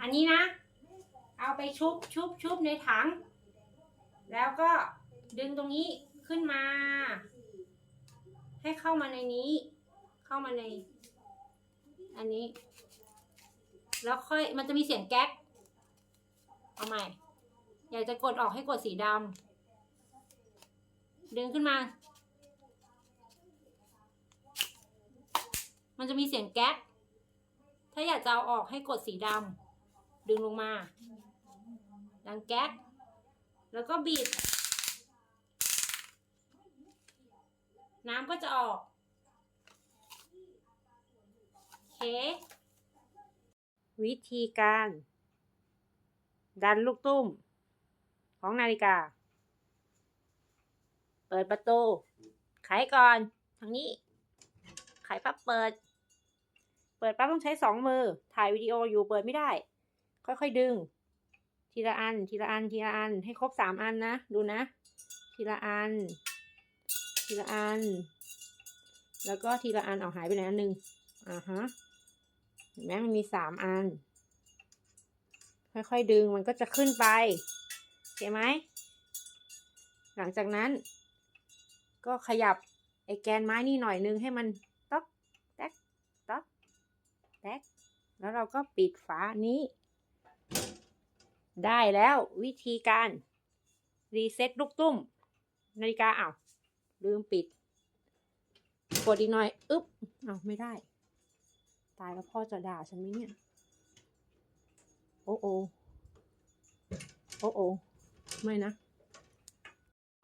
อันนี้นะ เอาไปชุบชุบชุบในถัง แล้วก็ดึงตรงนี้ขึ้นมา ให้เข้ามาในนี้ เข้ามาใน อันนี้ แล้วค่อยมันจะมีเสียงแก๊กเอาใหม่ อยากจะกดออกให้กดสีดำดึงขึ้นมา มันจะมีเสียงแก๊กถ้าอยากจะเอาออกให้กดสีดำ ดึงลงมา ดังแก๊ก แล้วก็บีบ น้ำก็จะออก โอเค วิธีการ ดันลูกตุ้ม ของนาฬิกา เปิดประตู ไขก่อน ทางนี้ ไขปั๊บเปิด เปิดปั๊บต้องใช้สองมือ ถ่ายวิดีโออยู่เปิดไม่ได้ ค่อยๆดึง ทีละอัน ทีละอัน ทีละอัน ให้ครบสามอันนะ ดูนะ ทีละอัน ทีละอัน แล้วก็ทีละอันเอาหายไปไหนอันหนึ่งอ่าฮะ เห็นไหมมันมีสามอัน ค่อยๆดึงมันก็จะขึ้นไปโอเคไหม หลังจากนั้น ก็ขยับไอ้แกนไม้นี่หน่อยนึงให้มันต๊อกแต๊กต๊อกแต๊กแล้วเราก็ปิดฝานี้ ได้แล้ววิธีการ รีเซ็ตลูกตุ้ม นาฬิกาอ้าวลืมปิด กดอีกหน่อย อึ๊บอ้าวไม่ได้ ตายแล้วพ่อจะด่าฉันไหมเนี่ย โอ้โอโอ้โอไม่นะ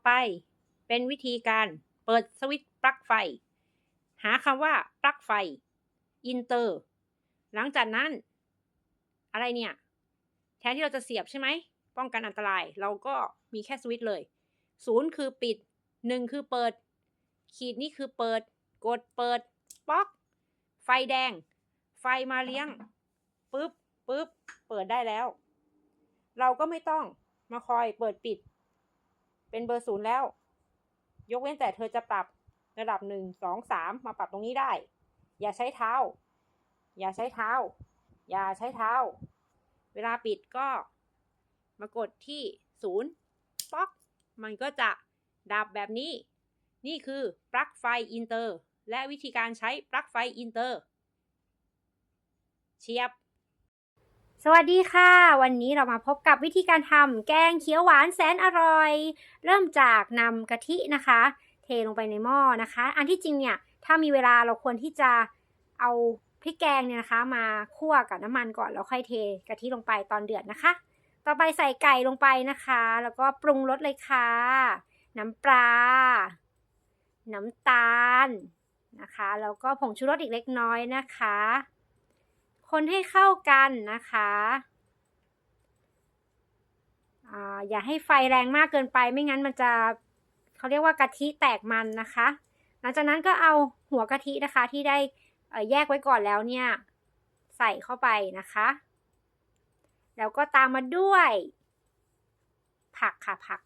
ไปเป็นวิธีการเปิดสวิตช์ปลั๊กไฟ หาคำว่าปลั๊กไฟ อินเตอร์ หลังจากนั้น อะไรเนี่ย นที่เราจะเสียบใช่ไหม ป้องกันอันตราย เราก็มีแค่สวิตช์เลยศูนย์คือปิดหนึ่งคือเปิด ขีดนี่คือเปิด กดเปิด ป๊อก ไฟแดง ไฟมาเลี้ยง ปึ๊บ ปึ๊บ เปิดได้แล้ว เราก็ไม่ต้องมาคอยเปิดปิด เป็นเบอร์ศูนย์แล้ว ยกเว้นแต่เธอจะปรับระดับหนึ่งสองสามมาปรับตรงนี้ได้ อย่าใช้เท้า อย่าใช้เท้า อย่าใช้เท้า เวลาปิดก็มากดที่ศูนย์ป๊อก มันก็จะดับแบบนี้ นี่คือปลั๊กไฟอินเตอร์ และวิธีการใช้ปลั๊กไฟอินเตอร์ เชียบ สวัสดีค่ะ วันนี้เรามาพบกับวิธีการทำแกงเขียวหวานแสนอร่อย เริ่มจากนำกะทินะคะ เทลงไปในหม้อนะคะ อันที่จริงเนี่ย ถ้ามีเวลาเราควรที่จะเอา พริกแกงเนี่ยนะคะ มาคั่วกับน้ำมันก่อนแล้วค่อยเทกะทิลงไปตอนเดือดนะคะ ต่อไปใส่ไก่ลงไปนะคะ แล้วก็ปรุงรสเลยค่ะ น้ำปลา น้ำตาลนะคะ แล้วก็ผงชูรสอีกเล็กน้อยนะคะ คนให้เข้ากันนะคะออย่าให้ไฟแรงมากเกินไปไม่งั้นมันจะเขาเรียกว่ากะทิแตกมันนะคะ หลังจากนั้นก็เอาหัวกะทินะคะที่ได้ แยกไว้ก่อนแล้วเนี่ย ใส่เข้าไปนะคะ แล้วก็ตามมาด้วย ผักค่ะผัก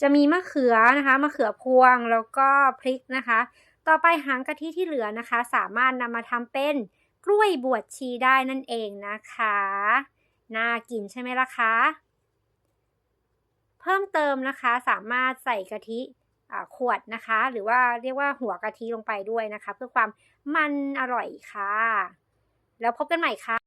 จะมีมะเขือนะคะมะเขือพวงแล้วก็พริกนะคะ ต่อไปหางกะทิที่เหลือนะคะ สามารถนำมาทำเป็นกล้วยบวชชีได้นั่นเองนะคะ น่ากินใช่ไหมล่ะคะ เพิ่มเติมนะคะสามารถใส่กะทิ ขวดนะคะ หรือว่าเรียกว่าหัวกะทิลงไปด้วยนะคะ เพื่อความมันอร่อยค่ะ แล้วพบกันใหม่ค่ะ